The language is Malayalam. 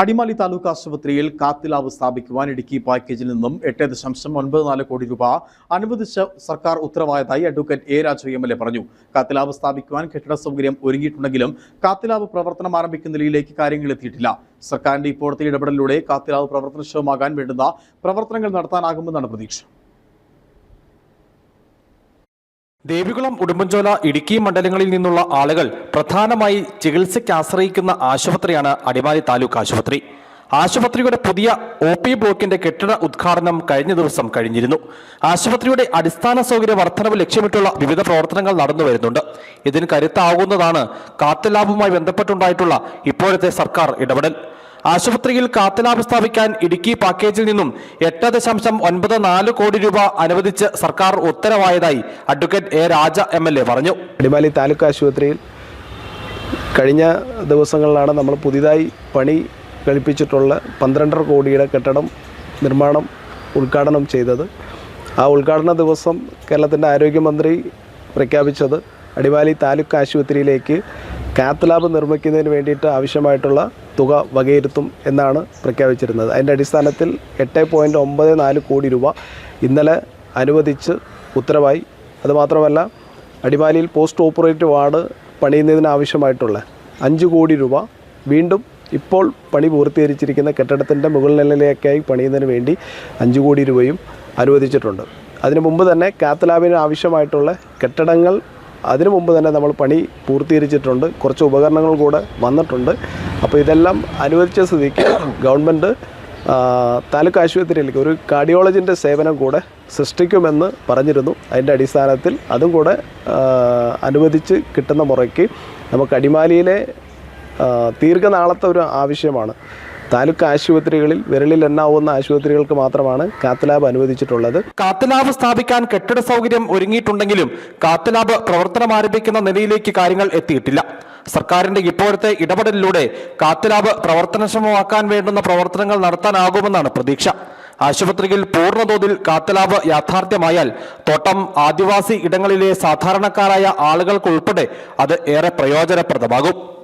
അടിമാലി താലൂക്ക് ആശുപത്രിയിൽ കാത്തിലാവ് സ്ഥാപിക്കുവാൻ ഇടുക്കി പാക്കേജിൽ നിന്നും എട്ട് ദശാംശം ഒൻപത് നാല് കോടി രൂപ അനുവദിച്ച സർക്കാർ ഉത്തരവായതായി advocate A Raju M L A പറഞ്ഞു. കാത്തിലാവ് സ്ഥാപിക്കുവാൻ കെട്ടിട സൗകര്യം ഒരുങ്ങിയിട്ടുണ്ടെങ്കിലും കാത്തിലാവ് പ്രവർത്തനം ആരംഭിക്കുന്ന നിലയിലേക്ക് കാര്യങ്ങൾ എത്തിയിട്ടില്ല. സർക്കാരിന്റെ ഇപ്പോഴത്തെ ഇടപെടലിലൂടെ കാത്തിലാവ് പ്രവർത്തനക്ഷമമാകാൻ വേണ്ടുന്ന പ്രവർത്തനങ്ങൾ നടത്താനാകുമെന്നാണ് പ്രതീക്ഷ. ദേവികുളം ഉടുമ്പൻചോല ഇടുക്കി മണ്ഡലങ്ങളിൽ നിന്നുള്ള ആളുകൾ പ്രധാനമായി ചികിത്സയ്ക്ക് ആശ്രയിക്കുന്ന ആശുപത്രിയാണ് അടിമാലി താലൂക്ക് ആശുപത്രി. ആശുപത്രിയുടെ പുതിയ ഒ പി ബ്ലോക്കിന്റെ കെട്ടിട ഉദ്ഘാടനം കഴിഞ്ഞ ദിവസം കഴിഞ്ഞിരുന്നു. ആശുപത്രിയുടെ അടിസ്ഥാന സൗകര്യ വർധനവ് ലക്ഷ്യമിട്ടുള്ള വിവിധ പ്രവർത്തനങ്ങൾ നടന്നു വരുന്നുണ്ട്. ഇതിന് കരുത്താകുന്നതാണ് കാത്തലാഭവുമായി ബന്ധപ്പെട്ടുണ്ടായിട്ടുള്ള ഇപ്പോഴത്തെ സർക്കാർ ഇടപെടൽ. ആശുപത്രിയിൽ കാത്തലാപ് സ്ഥാപിക്കാൻ ഇടുക്കി പാക്കേജിൽ നിന്നും എട്ട് ദശാംശം ഒൻപത് നാല് കോടി രൂപ അനുവദിച്ച് സർക്കാർ ഉത്തരവായതായി advocate A Raja M L A പറഞ്ഞു. അടിമാലി താലൂക്ക് ആശുപത്രിയിൽ കഴിഞ്ഞ ദിവസങ്ങളിലാണ് നമ്മൾ പുതിയതായി പണി കഴിപ്പിച്ചിട്ടുള്ള പന്ത്രണ്ടര കോടിയുടെ കെട്ടിടം നിർമ്മാണം ഉദ്ഘാടനം ചെയ്തത്. ആ ഉദ്ഘാടന ദിവസം കേരളത്തിന്റെ ആരോഗ്യമന്ത്രി പ്രഖ്യാപിച്ചത് അടിമാലി താലൂക്ക് ആശുപത്രിയിലേക്ക് കാത്ത് ലാബ് നിർമ്മിക്കുന്നതിന് വേണ്ടിയിട്ട് ആവശ്യമായിട്ടുള്ള തുക വകയിരുത്തും എന്നാണ് പ്രഖ്യാപിച്ചിരുന്നത്. അതിന്റെ അടിസ്ഥാനത്തിൽ എട്ട് പോയിന്റ് ഒമ്പത് നാല് കോടി രൂപ ഇന്നലെ അനുവദിച്ച് ഉത്തരവായി. അതുമാത്രമല്ല അടിമാലിയിൽ പോസ്റ്റ് ഓപ്പറേറ്റീവ് വാർഡ് പണിയുന്നതിനാവശ്യമായിട്ടുള്ള അഞ്ച് കോടി രൂപ വീണ്ടും ഇപ്പോൾ പണി പൂർത്തീകരിച്ചിരിക്കുന്ന കെട്ടിടത്തിന്റെ മുകൾ നിലയിലേക്കായി പണിയുന്നതിന് വേണ്ടി അഞ്ച് കോടി രൂപയും അനുവദിച്ചിട്ടുണ്ട്. അതിനു മുമ്പ് തന്നെ കാത്തലാബിന് ആവശ്യമായിട്ടുള്ള കെട്ടിടങ്ങൾ അതിനു മുമ്പ് തന്നെ നമ്മൾ പണി പൂർത്തീകരിച്ചിട്ടുണ്ട്. കുറച്ച് ഉപകരണങ്ങൾ കൂടെ വന്നിട്ടുണ്ട്. അപ്പോൾ ഇതെല്ലാം അനുവദിച്ച സ്ഥിതിക്ക് ഗവൺമെന്റ് താലൂക്ക് ആശുപത്രിയിലേക്ക് ഒരു കാർഡിയോളജിന്റെ സേവനം കൂടെ സൃഷ്ടിക്കുമെന്ന് പറഞ്ഞിരുന്നു. അതിന്റെ അടിസ്ഥാനത്തിൽ അതും കൂടെ അനുവദിച്ച് കിട്ടുന്ന മുറയ്ക്ക് നമുക്ക് അടിമാലിയിലെ ദീർഘനാളത്തെ ഒരു ആവശ്യമാണ്. താലൂക്ക് ആശുപത്രികളിൽ വിരലിൽ എണ്ണാവുന്ന ആശുപത്രികൾക്ക് മാത്രമാണ് കാത്ത് ലാബ് അനുവദിച്ചിട്ടുള്ളത്. കാത്തലാബ് സ്ഥാപിക്കാൻ കെട്ടിട സൗകര്യം ഒരുങ്ങിയിട്ടുണ്ടെങ്കിലും കാത്തലാബ് പ്രവർത്തനം ആരംഭിക്കുന്ന നിലയിലേക്ക് കാര്യങ്ങൾ എത്തിയിട്ടില്ല. സർക്കാരിന്റെ ഇപ്പോഴത്തെ ഇടപെടലിലൂടെ കാത്തലാബ് പ്രവർത്തനക്ഷമമാക്കാൻ വേണ്ടുന്ന പ്രവർത്തനങ്ങൾ നടത്താനാകുമെന്നാണ് പ്രതീക്ഷ. ആശുപത്രിയിൽ പൂർണതോതിൽ കാത്തലാബ് യാഥാർത്ഥ്യമായാൽ തോട്ടം ആദിവാസി ഇടങ്ങളിലെ സാധാരണക്കാരായ ആളുകൾക്കുൾപ്പെടെ അത് ഏറെ പ്രയോജനപ്രദമാകും.